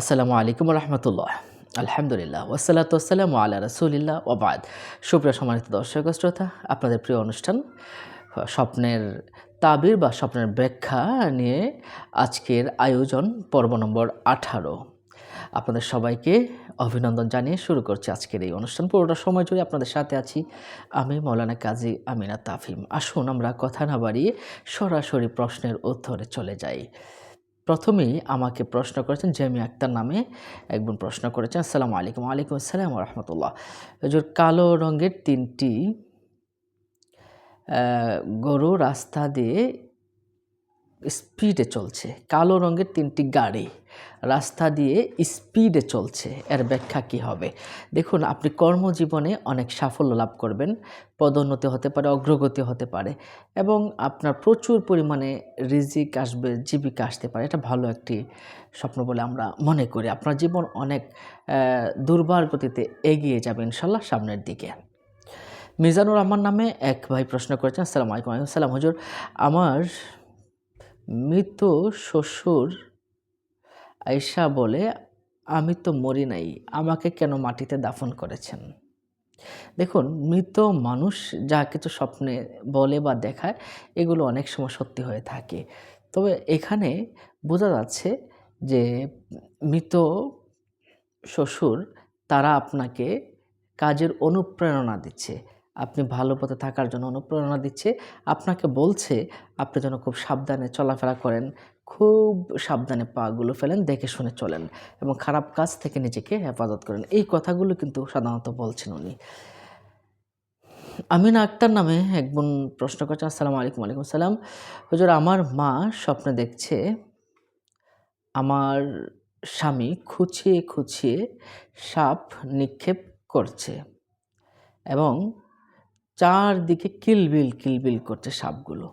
আসসালামু আলাইকুম রহমতুল্লাহ আলহামদুলিল্লাহ ওসালাত ওসালাম আল্লাহ রসুলিল্লাহ ওবাদ সুপ্রিয় সম্মানিত দর্শক শ্রোতা, আপনাদের প্রিয় অনুষ্ঠান, স্বপ্নের তাবির বা স্বপ্নের ব্যাখ্যা নিয়ে আজকের আয়োজন পর্ব নম্বর আঠারো। আপনাদের সবাইকে অভিনন্দন জানিয়ে শুরু করছি আজকের এই অনুষ্ঠান। পুরোটা সময় জুড়ে আপনাদের সাথে আছি আমি মৌলানা কাজী আমিনা তাফিম। আসুন আমরা কথা না বাড়িয়ে সরাসরি প্রশ্নের উত্তরে চলে যাই। প্রথমেই আমাকে প্রশ্ন করেছেন জেমি আক্তার নামে একজন প্রশ্ন করেছেন, আসসালামু আলাইকুম আলাইকুম আসসালাম রহমতুল্লাহ। হজুর, কালো রঙের তিনটি গরু রাস্তা দিয়ে স্পিডে চলছে, কালো রঙের তিনটি গাড়ি রাস্তা দিয়ে স্পিডে চলছে, এর ব্যাখ্যা কী হবে? দেখুন, আপনি কর্মজীবনে অনেক সাফল্য লাভ করবেন, পদোন্নতি হতে পারে, অগ্রগতি হতে পারে, এবং আপনার প্রচুর পরিমাণে রিজিক আসবে, জীবিকা আসতে পারে, এটা ভালো একটি স্বপ্ন বলে আমরা মনে করি। আপনার জীবন অনেক দুর্বার গতিতে এগিয়ে যাবে ইনশাল্লাহ সামনের দিকে। মিজানুর রহমান নামে এক ভাই প্রশ্ন করেছেন, আসসালামু আলাইকুম আসসালাম হুজুর, আমার মৃত শ্বশুর আয়সা বলে, আমি তো মরি নাই, আমাকে কেন মাটিতে দাফন করেছেন? দেখুন, মৃত মানুষ যা কিছু স্বপ্নে বলে বা দেখায়, এগুলো অনেক সময় সত্যি হয়ে থাকে। তবে এখানে বোঝা যাচ্ছে যে মৃত শ্বশুর, তারা আপনাকে কাজের অনুপ্রেরণা দিচ্ছে। আপনি ভালো পথে থাকার জন্য অনুপ্রেরণা দিচ্ছে, আপনাকে বলছে, আপনি যেন খুব সাবধানে চলাফেরা করেন, খুব সাবধানে পাগুলো ফেলেন, দেখে শুনে চলেন এবং খারাপ কাজ থেকে নিজেকে হেফাজত করেন। এই কথাগুলো কিন্তু সাধারণত বলছেন উনি। আমিনা আক্তার নামে এক বোন প্রশ্ন করছেন আসসালামু আলাইকুম আলাইকুম সালাম হুজুর, আমার মা স্বপ্নে দেখছে আমার স্বামী খুঁচিয়ে খুঁচিয়ে সাপ নিক্ষেপ করছে এবং চারদিকে কিলবিল কিলবিল করছে সাপগুলো।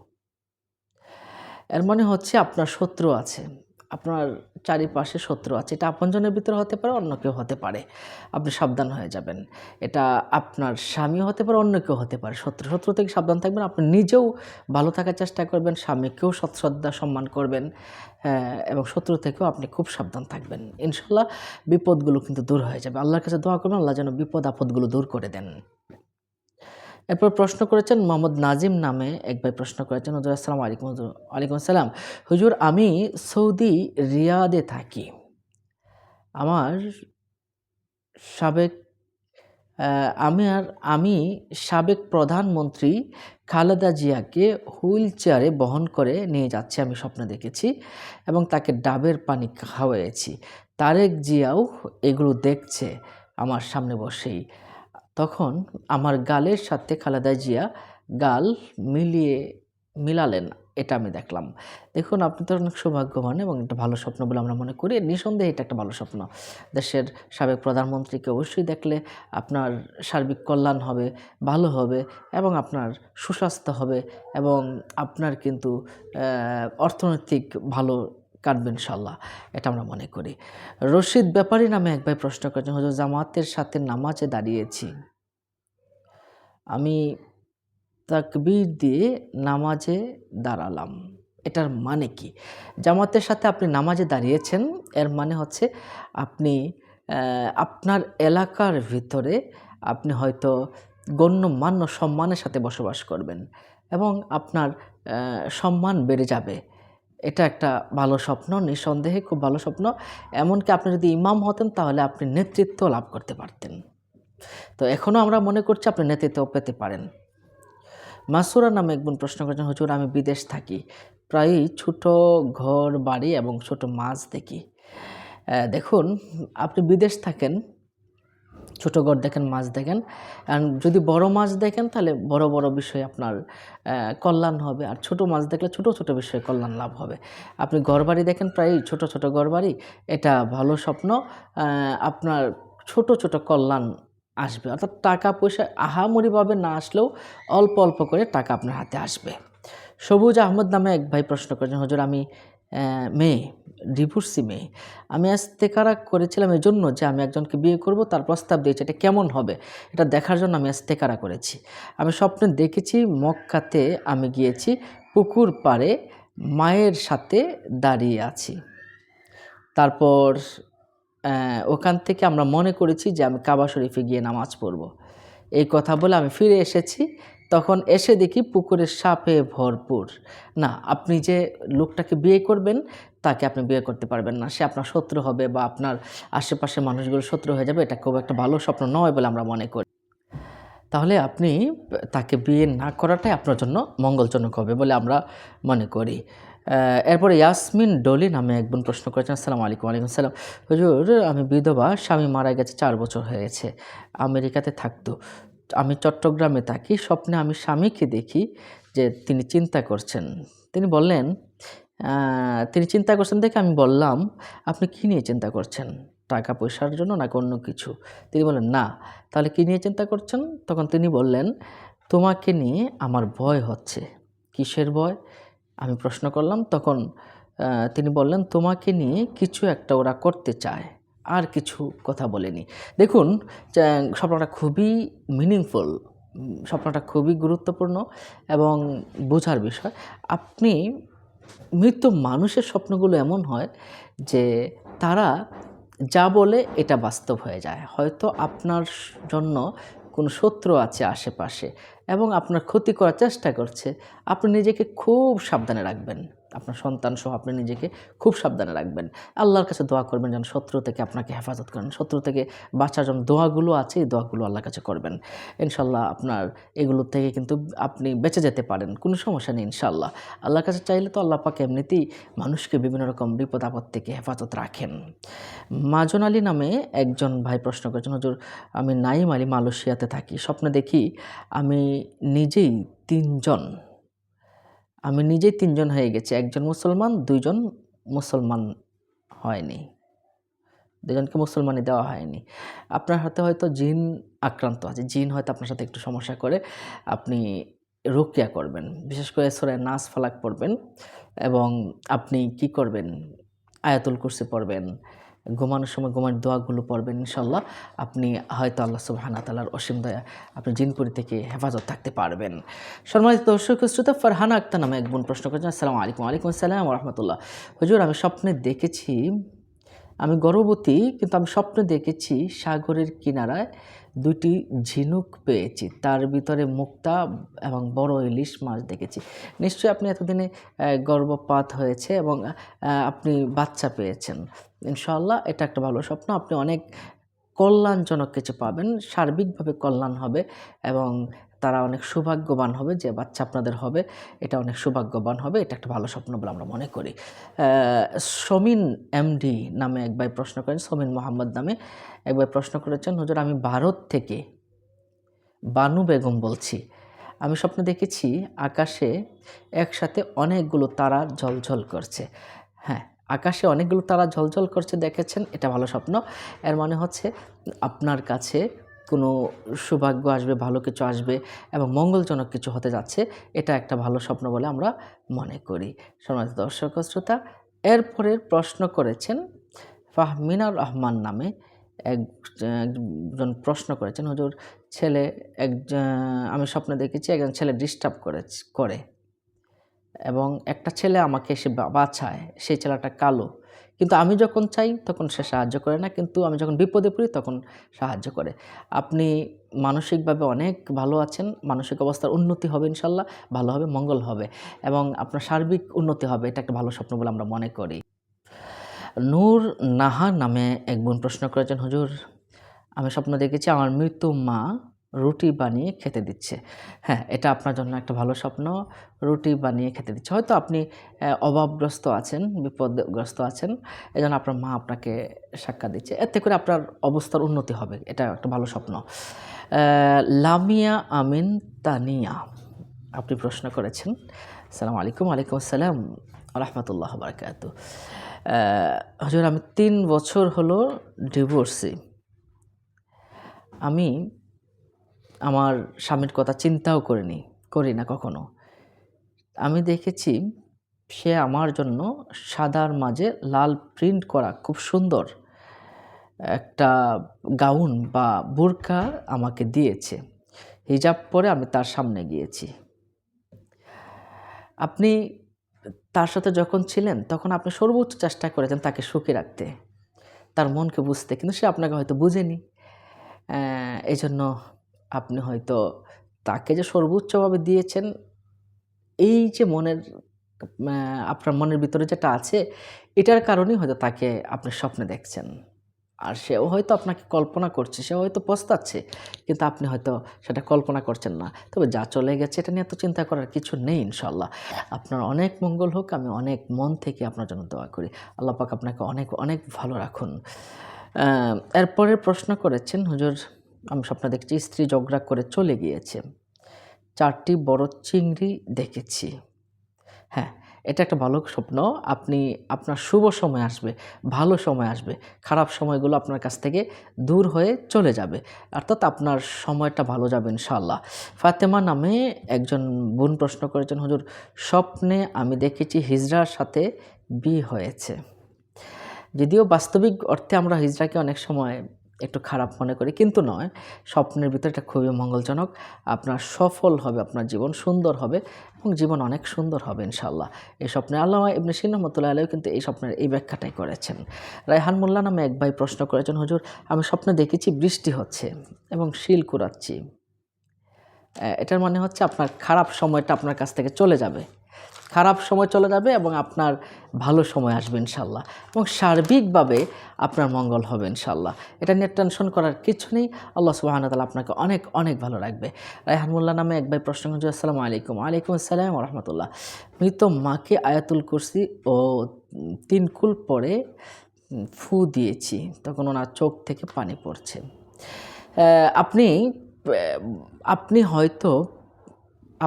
এর মানে হচ্ছে আপনার শত্রু আছে আপনার চারিপাশে শত্রু আছে। এটা আপনজনের ভিতরে হতে পারে অন্য কেউ হতে পারে। আপনি সাবধান হয়ে যাবেন। এটা আপনার স্বামী হতে পারে অন্য কেউ হতে পারে। শত্রু শত্রু থেকে সাবধান থাকবেন। আপনি নিজেও ভালো থাকার চেষ্টা করবেন স্বামীকেও সৎশ্রদ্ধা সম্মান করবেন হ্যাঁ, এবং শত্রু থেকেও আপনি খুব সাবধান থাকবেন। ইনশাল্লাহ বিপদগুলো কিন্তু দূর হয়ে যাবে। আল্লাহর কাছে দোয়া করবেন আল্লাহ যেন বিপদ আপদগুলো দূর করে দেন। এরপর প্রশ্ন করেছেন মোহাম্মদ নাজিম নামে এক ভাই প্রশ্ন করেছেন, হুজুর, আসসালাম আলাইকুম ওয়ালাইকুম আসসালাম। হুজুর, আমি সৌদি রিয়াদে থাকি। আমার সাবেক আমি আর, আমি সাবেক প্রধানমন্ত্রী খালেদা জিয়াকে হুইল চেয়ারে বহন করে নিয়ে যাচ্ছে, আমি স্বপ্ন দেখেছি এবং তাকে ডাবের পানি খাওয়াইছি তারেক জিয়াও এগুলো দেখছে আমার সামনে বসেই। তখন আমার গালের সাথে খালেদা জিয়া গাল মিলিয়ে মিলালেন, এটা আমি দেখলাম। দেখুন, আপনি তো অনেক সৌভাগ্যবান এবং একটা ভালো স্বপ্ন বলে আমরা মনে করি। নিঃসন্দেহে এটা একটা ভালো স্বপ্ন। দেশের সাবেক প্রধানমন্ত্রীকে অবশ্যই দেখলে আপনার সার্বিক কল্যাণ হবে, ভালো হবে এবং আপনার সুস্বাস্থ্য হবে এবং আপনার কিন্তু অর্থনৈতিক ভালো কাটবে ইনশাল্লাহ এটা আমরা মনে করি। রশিদ ব্যাপারী নামে এক ভাই প্রশ্ন করেছেন, হজর, জামাতের সাথে নামাজে দাঁড়িয়েছি। আমি তাকবির দিয়ে নামাজে দাঁড়ালাম। এটার মানে কি? জামাতের সাথে আপনি নামাজে দাঁড়িয়েছেন, এর মানে হচ্ছে আপনি আপনার এলাকার ভিতরে আপনি হয়তো গণ্যমান্য সম্মানের সাথে বসবাস করবেন এবং আপনার সম্মান বেড়ে যাবে। এটা একটা ভালো স্বপ্ন, নিঃসন্দেহে খুব ভালো স্বপ্ন। এমনকি আপনি যদি ইমাম হতেন, তাহলে আপনি নেতৃত্ব লাভ করতে পারতেন। তো এখনও আমরা মনে করছি আপনি নেতৃত্ব পেতে পারেন। মাসুরা নামে একজন প্রশ্ন করেছেন, হুজুর, আমি বিদেশ থাকি। প্রায়ই ছোট ঘর, বাড়ি এবং ছোট মাছ দেখি। দেখুন, আপনি বিদেশ থাকেন ছোট ঘর দেখেন, মাছ দেখেন। আর যদি বড় মাছ দেখেন, তাহলে বড় বড় বিষয়ে আপনার কল্যাণ হবে। আর ছোট মাছ দেখলে ছোট ছোট বিষয়ে কল্যাণ লাভ হবে। আপনি ঘরবাড়ি দেখেন প্রায় ছোট ছোট ঘরবাড়ি। এটা ভালো স্বপ্ন। আপনার ছোট ছোট কল্যাণ আসবে। অর্থাৎ টাকা পয়সা আহামরিভাবে না আসলেও অল্প অল্প করে টাকা আপনার হাতে আসবে। সবুজ আহমদ নামে এক ভাই প্রশ্ন করেছেন, হুজুর, আমি মেয়ে ডিভোর্সি মেয়ে। আমি আজ তেকারা করেছিলাম এই জন্য যে আমি একজনকে বিয়ে করব, তার প্রস্তাব দিয়েছি, এটা কেমন হবে? এটা দেখার জন্য আমি আজ তেকারা করেছি। আমি স্বপ্নে দেখেছি, মক্কাতে আমি গিয়েছি, পুকুর পাড়ে মায়ের সাথে দাঁড়িয়ে আছি। তারপর ওখান থেকে আমরা মনে করেছি যে আমি কাবা শরীফে গিয়ে নামাজ পড়ব। এই কথা বলে আমি ফিরে এসেছি তখন এসে দেখি পুকুরের সাপে ভরপুর। না, আপনি যে লোকটাকে বিয়ে করবেন, তাকে আপনি বিয়ে করতে পারবেন না। সে আপনার শত্রু হবে বা আপনার আশেপাশে মানুষগুলো শত্রু হয়ে যাবে, এটা খুব একটা ভালো স্বপ্ন নয় বলে আমরা মনে করি। তাহলে আপনি তাকে বিয়ে না করাটাই আপনার জন্য মঙ্গলজনক হবে বলে আমরা মনে করি। এরপরে ইয়াসমিন ডলি নামে এক বোন প্রশ্ন করেছেন, আসসালাম আলাইকুম আলাইকুম সালাম হুজুর, আমি বিধবা, স্বামী মারা গেছে চার বছর হয়েছে আমেরিকাতে থাকতো। আমি চট্টগ্রামে থাকি, স্বপ্নে আমি স্বামীকে দেখি যে তিনি চিন্তা করছেন। তিনি বললেন তিনি চিন্তা করছেন দেখে আমি বললাম, আপনি কী নিয়ে চিন্তা করছেন? টাকা পয়সার জন্য নাকি অন্য কিছু? তিনি বললেন, না, তাহলে কী নিয়ে চিন্তা করছেন? তখন তিনি বললেন, তোমাকে নিয়ে আমার ভয় হচ্ছে। কিসের ভয়? আমি প্রশ্ন করলাম, তখন তিনি বললেন, তোমাকে নিয়ে কিছু একটা ওরা করতে চায়। আর কিছু কথা বলেনি। দেখুন স্বপ্নটা খুবই মিনিংফুল স্বপ্নটা খুবই গুরুত্বপূর্ণ এবং বোঝার বিষয়। আপনি মৃত মানুষের স্বপ্নগুলো এমন হয় যে তারা যা বলে এটা বাস্তব হয়ে যায়। হয়তো আপনার জন্য কোনো শত্রু আছে আশেপাশে এবং আপনার ক্ষতি করার চেষ্টা করছে। আপনি নিজেকে খুব সাবধানে রাখবেন। আপনার সন্তান সহ আপনি নিজেকে খুব সাবধানে রাখবেন। আল্লাহর কাছে দোয়া করবেন যেন শত্রু থেকে আপনাকে হেফাজত করেন। শত্রু থেকে বাঁচার জন্য দোয়াগুলো আছে, এই দোয়াগুলো আল্লাহর কাছে করবেন। ইনশাল্লাহ আপনার এগুলোর থেকে কিন্তু আপনি বেঁচে যেতে পারেন, কোনো সমস্যা নেই ইনশাল্লাহ আল্লাহর কাছে চাইলে তো আল্লাহ পাকে এমনিতেই মানুষকে বিভিন্ন রকম বিপদ আপদ থেকে হেফাজত রাখেন। মাজন আলী নামে একজন ভাই প্রশ্ন করেছেন, হুজুর, আমি নাইম আলী মালয়েশিয়াতে থাকি। স্বপ্নে দেখি আমি নিজেই তিনজন আমি নিজেই তিনজন হয়ে গেছি। একজন মুসলমান, দুইজন মুসলমান হয়নি। দুজনকে মুসলমানি দেওয়া হয়নি। আপনার হাতে হয়তো জিন আক্রান্ত আছে। জিন হয়তো আপনার সাথে একটু সমস্যা করে আপনি রুকিয়া করবেন। বিশেষ করে সোরায় নাচ ফালাক পড়বেন এবং আপনি কি করবেন? আয়াতুল কুরসি পড়বেন। ঘুমানোর সময় ঘুমার দোয়াগুলো পড়বেন ইনশাল্লাহ আপনি হয়তো আল্লাহ সুবাহানা তালার অসীম দয়া, আপনি জিনপুরি থেকে হেফাজত থাকতে পারবেন। সম্মানিত দর্শক শ্রোতা, ফারহানা আক্তার নামে এক বোন প্রশ্ন করেছেন, আসসালামু আলাইকুম আলাইকুম আসসালাম রহমতুল্লাহ। হুজুর, আমি স্বপ্নে দেখেছি, আমি গর্ভবতী, কিন্তু আমি স্বপ্নে দেখেছি সাগরের কিনারায় দুটি ঝিনুক পেয়েছি। তার ভিতরে মুক্তা এবং বড় ইলিশ মাছ দেখেছি। নিশ্চয়ই আপনি এতদিনে গর্ভপাত হয়েছে এবং আপনি বাচ্চা পেয়েছেন। ইনশাল্লাহ এটা একটা ভালো স্বপ্ন। আপনি অনেক কল্যাণজনক কিছু পাবেন। সার্বিকভাবে কল্যাণ হবে এবং তারা অনেক সৌভাগ্যবান হবে, যে বাচ্চা আপনাদের হবে, এটা অনেক সৌভাগ্যবান হবে, এটা একটা ভালো স্বপ্ন বলে আমরা মনে করি। সমীন এমডি নামে এক ভাই প্রশ্ন করেন, সমীন মোহাম্মদ নামে এক ভাই প্রশ্ন করেছেন, হুজুর, আমি ভারত থেকে বানু বেগম বলছি। আমি স্বপ্ন দেখেছি আকাশে একসাথে অনেকগুলো তারা ঝলঝল করছে। হ্যাঁ আকাশে অনেকগুলো তারা ঝলঝল করছে, দেখেছেন? এটা ভালো স্বপ্ন। এর মানে হচ্ছে, আপনার কাছে কোনো সৌভাগ্য আসবে, ভালো কিছু আসবে এবং মঙ্গলজনক কিছু হতে যাচ্ছে, এটা একটা ভালো স্বপ্ন বলে আমরা মনে করি। সমাজ দর্শক শ্রোতা, এরপরের প্রশ্ন করেছেন ফাহমিনার রহমান নামে এক- একজন প্রশ্ন করেছেন, হুজুর, ছেলে একজন, আমি স্বপ্নে দেখেছি একজন ছেলে ডিস্টার্ব করে করে এবং একটা ছেলে আমাকে এসে বা- বাঁচায় সেই ছেলেটা কালো। কিন্তু আমি যখন চাই, তখন সে সাহায্য করে না। কিন্তু আমি যখন বিপদে পড়ি, তখন সাহায্য করে। আপনি মানসিকভাবে অনেক ভালো আছেন, মানসিক অবস্থার উন্নতি হবে ইনশাল্লাহ, ভালো হবে, মঙ্গল হবে এবং আপনার সার্বিক উন্নতি হবে, এটা একটা ভালো স্বপ্ন বলে আমরা মনে করি। নূর নাহা নামে এক বোন প্রশ্ন করেছেন, হুজুর, আমি স্বপ্ন দেখেছি, আমার মৃত্যু মা রুটি বানিয়ে খেতে দিচ্ছে। হ্যাঁ এটা আপনার জন্য একটা ভালো স্বপ্ন। রুটি বানিয়ে খেতে দিচ্ছে। হয়তো আপনি অভাবগ্রস্ত আছেন, বিপদগ্রস্ত আছেন এই জন্য আপনার মা আপনাকে সাক্ষাৎ দিচ্ছে। এতে করে আপনার অবস্থার উন্নতি হবে। এটা একটা ভালো স্বপ্ন। লামিয়া আমিন তানিয়া, আপনি প্রশ্ন করেছেন। আসসালামু আলাইকুম আলাইকুম আসসালাম, রহমতুল্লাহ বারকাত। হজুর, আমি তিন বছর হলো ডিভোর্সি। আমি আমার স্বামীর কথা চিন্তাও করিনি করি না কখনো। আমি দেখেছি সে আমার জন্য সাদার মাঝে লাল প্রিন্ট করা খুব সুন্দর একটা গাউন বা বোরকা আমাকে দিয়েছে। হিজাব পরে আমি তার সামনে গিয়েছি। আপনি তার সাথে যখন ছিলেন, তখন আপনি সর্বোচ্চ চেষ্টা করেছেন তাকে সুখী রাখতে। তার মনকে বুঝতে, কিন্তু সে আপনাকে হয়তো বুঝেনি। এই জন্য আপনি হয়তো তাকে যে সর্বোচ্চভাবে দিয়েছেন, এই যে মনের আপনার মনের ভিতরে যেটা আছে, এটার কারণেই হয়তো তাকে আপনি স্বপ্নে দেখছেন। আর সেও হয়তো আপনাকে কল্পনা করছে সে হয়তো পস্তাচ্ছে, কিন্তু আপনি হয়তো সেটা কল্পনা করছেন না। তবে যা চলে গেছে এটা নিয়ে তো চিন্তা করার কিছু নেই ইনশাল্লাহ আপনার অনেক মঙ্গল হোক, আমি অনেক মন থেকে আপনার জন্য দোয়া করি। আল্লাহ পাক আপনাকে অনেক অনেক ভালো রাখুন। এরপরে প্রশ্ন করেছেন হুজুর আমি স্বপ্ন দেখছি, স্ত্রী জগড়া করে চলে গিয়েছে। চারটি বড় চিংড়ি দেখেছি। হ্যাঁ এটা একটা ভালো স্বপ্ন। আপনি, আপনার শুভ সময় আসবে, ভালো সময় আসবে, খারাপ সময়গুলো আপনার কাছ থেকে দূর হয়ে চলে যাবে। অর্থাৎ আপনার সময়টা ভালো যাবে ইনশাল্লাহ ফাতেমা নামে একজন বোন প্রশ্ন করেছেন, হুজুর, স্বপ্নে আমি দেখেছি হিজড়ার সাথে বিয়ে হয়েছে। যদিও বাস্তবিক অর্থে আমরা হিজড়াকে অনেক সময় একটু খারাপ মনে করি, কিন্তু নয়। স্বপ্নের ভিতরে এটা খুবই মঙ্গলজনক। আপনার সফল হবে, আপনার জীবন সুন্দর হবে এবং জীবন অনেক সুন্দর হবে ইনশাল্লাহ এই স্বপ্নে আল্লাহ ইবনে সিন রহমতুল্লাহ আলাইও কিন্তু এই স্বপ্নের এই ব্যাখ্যাটাই করেছেন। রায়হান মোল্লা নামে এক ভাই প্রশ্ন করেছেন, হুজুর, আমি স্বপ্নে দেখেছি বৃষ্টি হচ্ছে এবং শিল কুড়াচ্ছি। এটার মানে হচ্ছে আপনার খারাপ সময়টা আপনার কাছ থেকে চলে যাবে। খারাপ সময় চলে যাবে এবং আপনার ভালো সময় আসবে ইনশাল্লাহ। এবং সার্বিকভাবে আপনার মঙ্গল হবে ইনশাল্লাহ। এটা নিয়ে টেনশন করার কিছু নেই। আল্লাহ সুবাহান তালা আপনাকে অনেক অনেক ভালো রাখবে। রায়হানুল্লাহ নামে এক ভাই প্রশ্ন করছে আসসালামু আলাইকুম। আলাইকুম আসসালাম রহমতুল্লাহ। মৃত মাকে আয়াতুল কুরসি ও তিন কুল পরে ফু দিয়েছি। তখন ওনার চোখ থেকে পানি পড়ছে। আপনি আপনি হয়তো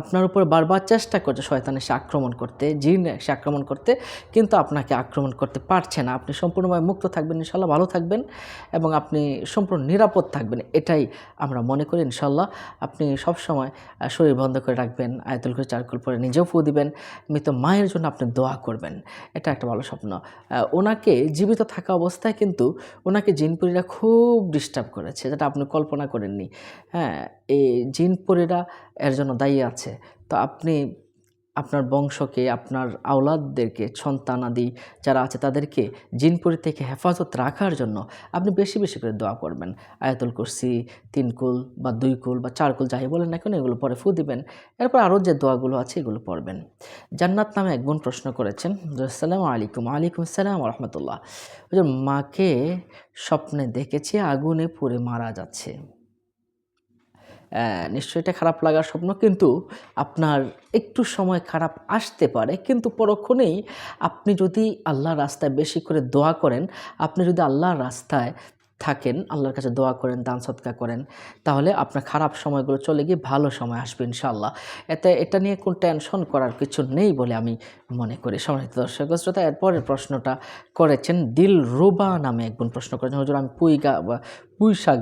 আপনার উপর বারবার চেষ্টা করছে শয়তান এসে আক্রমণ করতে, জিন এসে আক্রমণ করতে, কিন্তু আপনাকে আক্রমণ করতে পারছে না। আপনি সম্পূর্ণভাবে মুক্ত থাকবেন ইনশাল্লাহ ভালো থাকবেন এবং আপনি সম্পূর্ণ নিরাপদ থাকবেন। এটাই আমরা মনে করি ইনশাল্লাহ আপনি সবসময় শরীর বন্ধ করে রাখবেন, আয়তুল করে চারকুল পরে নিজেও ফু দিবেন মৃত মায়ের জন্য আপনি দোয়া করবেন। এটা একটা ভালো স্বপ্ন। ওনাকে জীবিত থাকা অবস্থায় কিন্তু ওনাকে জিনপুরীরা খুব ডিস্টার্ব করেছে। যেটা আপনি কল্পনা করেননি। হ্যাঁ এই জিনপুরীরা এর জন্য দায়ী আছে। তো আপনি আপনার বংশকে, আপনার আওলাদদেরকে, সন্তানাদি যারা আছে তাদেরকে জিনপুরি থেকে হেফাজত রাখার জন্য আপনি বেশি বেশি করে দোয়া করবেন। আয়াতুল কুরসি, তিন কুল বা দুই কুল বা চার কুল যাই বলেন না কেন এগুলো পরে ফু দিবেন। এরপর আরও যে দোয়াগুলো আছে এগুলো পড়বেন। জান্নাত নামে এক বোন প্রশ্ন করেছেন, আসসালামু আলাইকুম। আলাইকুম আসসালাম রহমতুল্লাহ। মাকে স্বপ্নে দেখেছি, আগুনে পুড়ে মারা যাচ্ছে। নিশ্চয়ই এটা খারাপ লাগার স্বপ্ন, কিন্তু আপনার একটু সময় খারাপ আসতে পারে, কিন্তু পরক্ষণেই আপনি যদি আল্লাহর রাস্তায় বেশি করে দোয়া করেন, আপনি যদি আল্লাহর রাস্তায় থাকেন, আল্লাহর কাছে দোয়া করেন, দান সৎকা করেন, তাহলে আপনার খারাপ সময়গুলো চলে গিয়ে ভালো সময় আসবে ইনশাল্লাহ এতে এটা নিয়ে কোনো টেনশন করার কিছু নেই বলে আমি মনে করি। সম্মানিত দর্শক, শ্রোতা, এরপরের প্রশ্নটা করেছেন দিল রুবা নামে একজন প্রশ্ন করেছেন। হুজুর, আমি পুঁই গা পুঁই শাক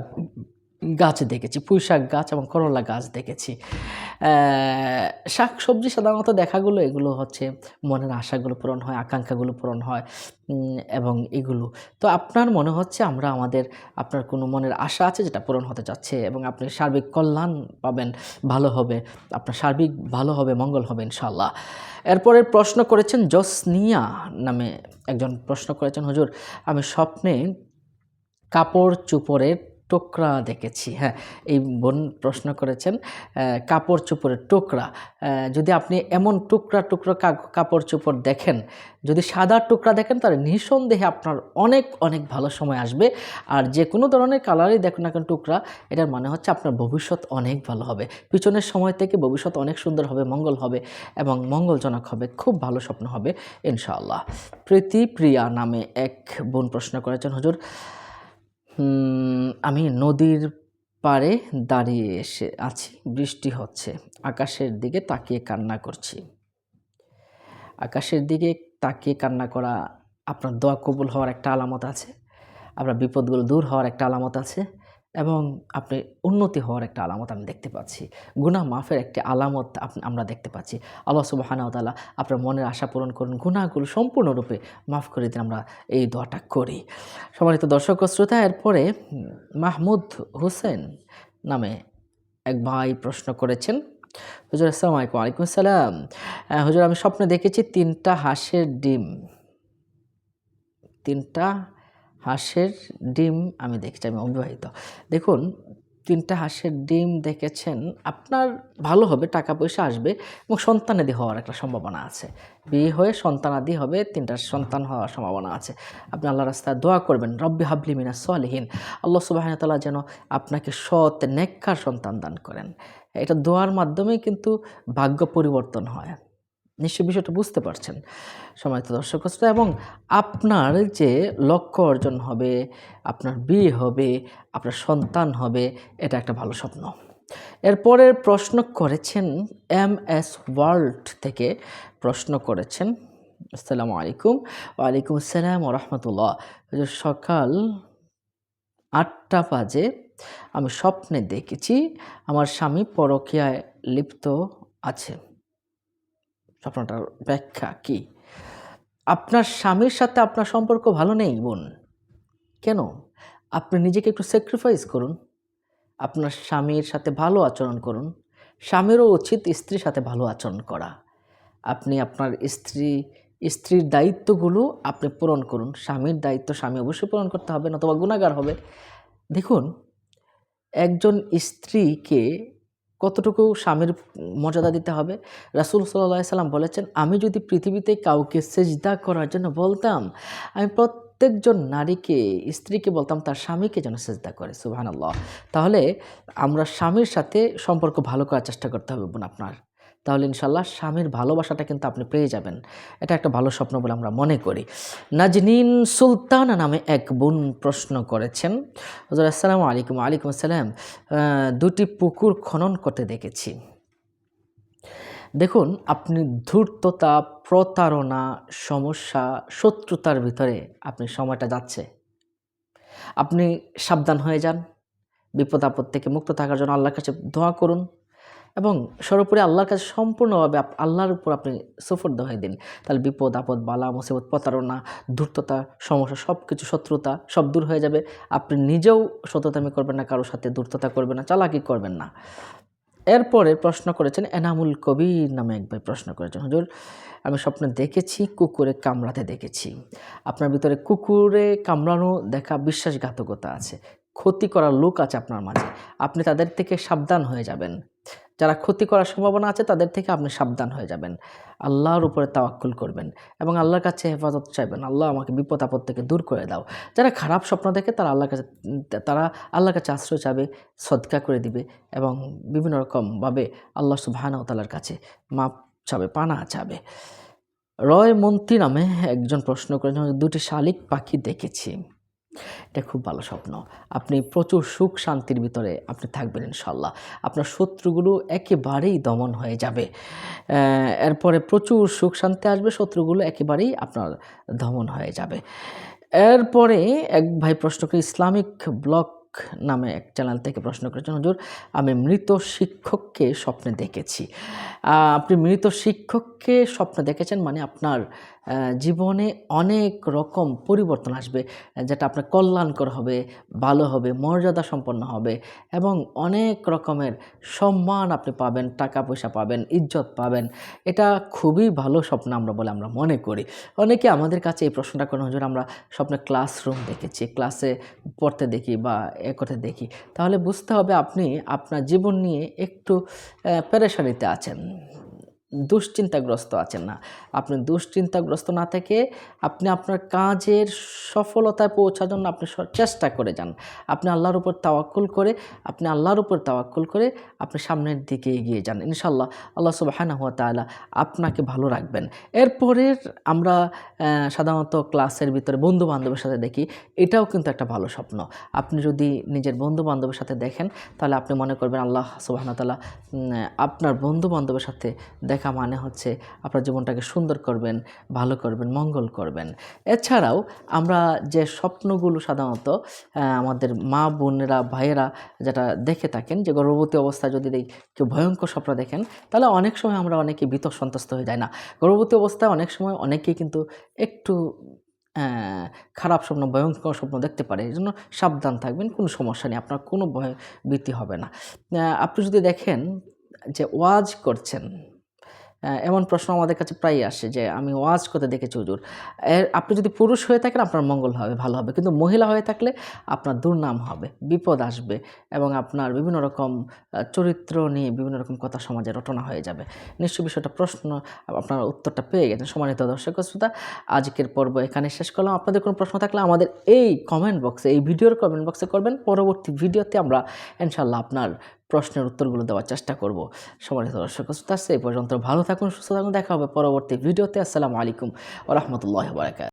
গাছ দেখেছি পুঁই শাক গাছ এবং করলা গাছ দেখেছি। শাক সবজি সাধারণত দেখাগুলো এগুলো হচ্ছে মনের আশাগুলো পূরণ হয়, আকাঙ্ক্ষাগুলো পূরণ হয় এবং এগুলো। তো আপনার মনে হচ্ছে আমরা আমাদের, আপনার কোনো মনের আশা আছে যেটা পূরণ হতে যাচ্ছে এবং আপনি সার্বিক কল্যাণ পাবেন, ভালো হবে, আপনার সার্বিক ভালো হবে, মঙ্গল হবে ইনশাল্লাহ এরপরে প্রশ্ন করেছেন জসনিয়া নামে একজন প্রশ্ন করেছেন, হুজুর, আমি স্বপ্নে কাপড় চুপড়ের টোকরা দেখেছি হ্যাঁ। এই বোন প্রশ্ন করেছেন কাপড় চোপড়ের টোকরা। যদি আপনি এমন টুকরা টুকরা কাপড় চোপড় দেখেন, যদি সাদা টুকরা দেখেন, তাহলে নিঃসন্দেহে আপনার অনেক অনেক ভালো সময় আসবে। আর যে কোনো ধরনের কালারই দেখুন না কেন টুকরা, এটার মানে হচ্ছে আপনার ভবিষ্যৎ অনেক ভালো হবে। পিছনের সময় থেকে ভবিষ্যৎ অনেক সুন্দর হবে, মঙ্গল হবে এবং মঙ্গলজনক হবে, খুব ভালো স্বপ্ন হবে, ইনশাআল্লাহ। প্রীতি প্রিয়া নামে এক বোন প্রশ্ন করেছেন, হুজুর আমি নদীর পাড়ে দাঁড়িয়ে এসে আছি। বৃষ্টি হচ্ছে। আকাশের দিকে তাকিয়ে কান্না করছি। আকাশের দিকে তাকিয়ে কান্না করা আপনার দোয়া কবুল হওয়ার একটা আলামত আছে। আপনার বিপদগুলো দূর হওয়ার একটা আলামত আছে। এবং আপনি উন্নতি হওয়ার একটা আলামত আমি দেখতে পাচ্ছি। গুনাহ মাফের একটি আলামত আমরা দেখতে পাচ্ছি। আল্লাহ সুবাহানাও তালা আপনার মনের আশা পূরণ করুন, গুনাহগুলো সম্পূর্ণরূপে মাফ করে দিন, আমরা এই দোয়াটা করি। সম্মানিত দর্শক শ্রোতা, এরপরে মাহমুদ হোসেন নামে এক ভাই প্রশ্ন করেছেন, হুজুর, আসসালামু আলাইকুম ওয়ালাইকুম আসসালাম হুজুর, আমি স্বপ্নে দেখেছি তিনটা হাঁসের ডিম। তিনটা হাঁসের ডিম আমি দেখেছি, আমি অবিবাহিত। দেখুন, তিনটা হাঁসের ডিম দেখেছেন, আপনার ভালো হবে, টাকা পয়সা আসবে এবং সন্তানাদি হওয়ার একটা সম্ভাবনা আছে। বিয়ে হয়ে সন্তানাদি হবে, তিনটা সন্তান হওয়ার সম্ভাবনা আছে। আপনি আল্লাহ রাস্তায় দোয়া করবেন, রব্বি হাবলি মিনা সলিহীন। আল্লাহ সুবাহতাল্লাহ যেন আপনাকে সৎ, নেককার সন্তান দান করেন। এটা দোয়ার মাধ্যমেই কিন্তু ভাগ্য পরিবর্তন হয়। নিশ্চয় বিষয়টা বুঝতে পারছেন সময়ত দর্শক শ্রোতা। এবং আপনার যে লক্ষ্য অর্জন হবে, আপনার বিয়ে হবে, আপনার সন্তান হবে, এটা একটা ভালো স্বপ্ন। এরপরের প্রশ্ন করেছেন এম এস ওয়ার্ল্ড থেকে প্রশ্ন করেছেন, আসসালামু আলাইকুম। ওয়ালাইকুম আসসালাম রহমতুল্লাহ সকাল আটটা বাজে, আমি স্বপ্নে দেখেছি, আমার স্বামী পরকীয়ায় লিপ্ত আছে। স্বপ্নটার ব্যাখ্যা কি? আপনার স্বামীর সাথে আপনার সম্পর্ক ভালো নেই, বোন। কেন? আপনি নিজেকে একটু স্যাক্রিফাইস করুন। আপনার স্বামীর সাথে ভালো আচরণ করুন। স্বামীরও উচিত স্ত্রীর সাথে ভালো আচরণ করা। আপনি আপনার স্ত্রী, স্ত্রীর দায়িত্বগুলো আপনি পূরণ করুন। স্বামীর দায়িত্ব স্বামী অবশ্যই পূরণ করতে হবে, নতুবা গুণাগার হবে। দেখুন, একজন স্ত্রীকে কতটুকু স্বামীর মর্যাদা দিতে হবে? রাসুল সাল্লাম বলেছেন, আমি যদি পৃথিবীতে কাউকে সেজদা করার জন্য বলতাম, আমি প্রত্যেকজন নারীকে, স্ত্রীকে বলতাম, তার স্বামীকে যেন সেজদা করে। সুবাহান তাহলে আমরা স্বামীর সাথে সম্পর্ক ভালো করার চেষ্টা করতে হবে বোন আপনার। তাহলে ইনশাল্লাহ স্বামীর ভালোবাসাটা কিন্তু আপনি পেয়ে যাবেন। এটা একটা ভালো স্বপ্ন বলে আমরা মনে করি। নাজনীন সুলতানা নামে এক বোন প্রশ্ন করেছেন, হজর, আসসালামু আলাইকুম আলাইকুম আসসালাম। দুটি পুকুর খনন করতে দেখেছি। দেখুন, আপনি ধূর্ততা, প্রতারণা, সমস্যা, শত্রুতার ভিতরে আপনি সময়টা যাচ্ছে। আপনি সাবধান হয়ে যান। বিপদ আপদ থেকে মুক্ত থাকার জন্য আল্লাহর কাছে দোয়া করুন। এবং সর্বোপরি আল্লাহর কাছে সম্পূর্ণভাবে আল্লাহর উপর আপনি সুফর্দ হয়ে দিন। তাহলে বিপদ, আপদ, বালা, মুসিবত, প্রতারণা, ধূর্ততা, সমস্যা সব কিছু শত্রুতা সব দূর হয়ে যাবে। আপনি নিজেও সততামি করবেন না, কারোর সাথে ধূর্ততা করবেন না, চালাকি করবেন না। এরপরে প্রশ্ন করেছেন, এনামুল কবির নামে একবার প্রশ্ন করেছেন, হজুর, আমি স্বপ্নে দেখেছি, কুকুরে কামড়াতে দেখেছি। আপনার ভিতরে কুকুরে কামড়ানো দেখা বিশ্বাসঘাতকতা আছে। ক্ষতি করার লোক আছে আপনার মাঝে। আপনি তাদের থেকে সাবধান হয়ে যাবেন। যারা ক্ষতি করার সম্ভাবনা আছে, তাদের থেকে আপনি সাবধান হয়ে যাবেন। আল্লাহর উপরে তাওয়াক্কুল করবেন এবং আল্লাহর কাছে হেফাজত চাইবেন। আল্লাহ আমাকে বিপদ আপদ থেকে দূর করে দাও। যারা খারাপ স্বপ্ন দেখে, তারা আল্লাহর কাছে, তারা আল্লাহর কাছে আশ্রয় চাবে, সদকা করে দিবে এবং বিভিন্ন রকমভাবে আল্লাহ সুবাহানা তালার কাছে মাপ চাবে, পানা চাবে। রয় মন্ত্রী নামে একজন প্রশ্ন করেন দুটি শালিক পাখি দেখেছি। এটা খুব ভালো স্বপ্ন। আপনি প্রচুর সুখ শান্তির ভিতরে আপনি থাকবেন ইনশাল্লাহ। আপনার শত্রুগুলো একেবারেই দমন হয়ে যাবে। এরপরে প্রচুর সুখ শান্তি আসবে, শত্রুগুলো একেবারেই আপনার দমন হয়ে যাবে। এরপরে এক ভাই প্রশ্ন করে, ইসলামিক ব্লক নামে এক চ্যানেল থেকে প্রশ্ন করেছেন, হুজুর, আমি মৃত শিক্ষককে স্বপ্নে দেখেছি। আপনি মৃত শিক্ষককে স্বপ্নে দেখেছেন মানে আপনার জীবনে অনেক রকম পরিবর্তন আসবে, যেটা আপনার কল্যাণকর হবে, ভালো হবে, মর্যাদা সম্পন্ন হবে এবং অনেক রকমের সম্মান আপনি পাবেন, টাকা পয়সা পাবেন, ইজ্জত পাবেন। এটা খুবই ভালো স্বপ্ন আমরা বলে আমরা মনে করি। অনেকে আমাদের কাছে এই প্রশ্নটা করেন, হুজুর, আমরা স্বপ্নে ক্লাসরুম দেখেছি ক্লাসে পড়তে দেখি বা এ করতে দেখি। তাহলে বুঝতে হবে আপনি আপনার জীবন নিয়ে একটু পেরেশানিতে আছেন। দুশ্চিন্তাগ্রস্ত আছেন না। আপনি দুশ্চিন্তাগ্রস্ত না থেকে আপনি আপনার কাজের সফলতায় পৌঁছার জন্য আপনি চেষ্টা করে যান। আপনি আল্লাহর উপর তাওয়াক্কুল করে, আপনি আল্লাহর উপর তাওয়াক্কুল করে আপনি সামনের দিকে এগিয়ে যান ইনশাল্লাহ আল্লাহ সুবাহানা হুয়া তালা আপনাকে ভালো রাখবেন। এরপরের আমরা সাধারণত ক্লাসের ভিতরে বন্ধু বান্ধবের সাথে দেখি, এটাও কিন্তু একটা ভালো স্বপ্ন। আপনি যদি নিজের বন্ধু বান্ধবের সাথে দেখেন, তাহলে আপনি মনে করবেন আল্লাহ সুবাহানা আপনার বন্ধু বান্ধবের সাথে দেখা লেখা মানে হচ্ছে আপনার জীবনটাকে সুন্দর করবেন, ভালো করবেন, মঙ্গল করবেন। এছাড়াও আমরা যে স্বপ্নগুলো সাধারণত আমাদের মা, বোনেরা, ভাইয়েরা যেটা দেখে থাকেন যে গর্ভবতী অবস্থায় যদি কেউ ভয়ঙ্কর স্বপ্ন দেখেন, তাহলে অনেক সময় আমরা অনেকে বিত সন্তুষ্ট হয়ে যায় না। গর্ভবতী অবস্থায় অনেক সময় অনেকেই কিন্তু একটু খারাপ স্বপ্ন, ভয়ঙ্কর স্বপ্ন দেখতে পারে। এই জন্য সাবধান থাকবেন, কোনো সমস্যা নেই, আপনার কোনো ভয় ভীতি হবে না। আপনি যদি দেখেন যে ওয়াজ করছেন এমন প্রশ্ন আমাদের কাছে প্রায়ই আসে যে, আমি ওয়াজ করতে দেখেছি, হুজুর। আপনি যদি পুরুষ হয়ে থাকেন, আপনার মঙ্গল হবে, ভালো হবে। কিন্তু মহিলা হয়ে থাকলে আপনার দুর্নাম হবে, বিপদ আসবে এবং আপনার বিভিন্ন রকম চরিত্র নিয়ে বিভিন্ন রকম কথা সমাজে রটনা হয়ে যাবে। নিশ্চয় বিষয়টা প্রশ্ন, আপনার উত্তরটা পেয়ে গেছেন। সম্মানিত দর্শক শ্রোতা, আজকের পর্ব এখানে শেষ করলাম। আপনাদের কোনো প্রশ্ন থাকলে আমাদের এই কমেন্ট বক্সে এই ভিডিওর কমেন্ট বক্সে করবেন। পরবর্তী ভিডিওতে আমরা ইনশাল্লাহ আপনার প্রশ্নের উত্তরগুলো দেওয়ার চেষ্টা করব। সবাই দর্শক শ্রোতা এই পর্যন্ত ভালো থাকুন, সুস্থ থাকুন, দেখা হবে পরবর্তী ভিডিওতে। আসসালামু আলাইকুম রহমতুল্লাহ বারাকাত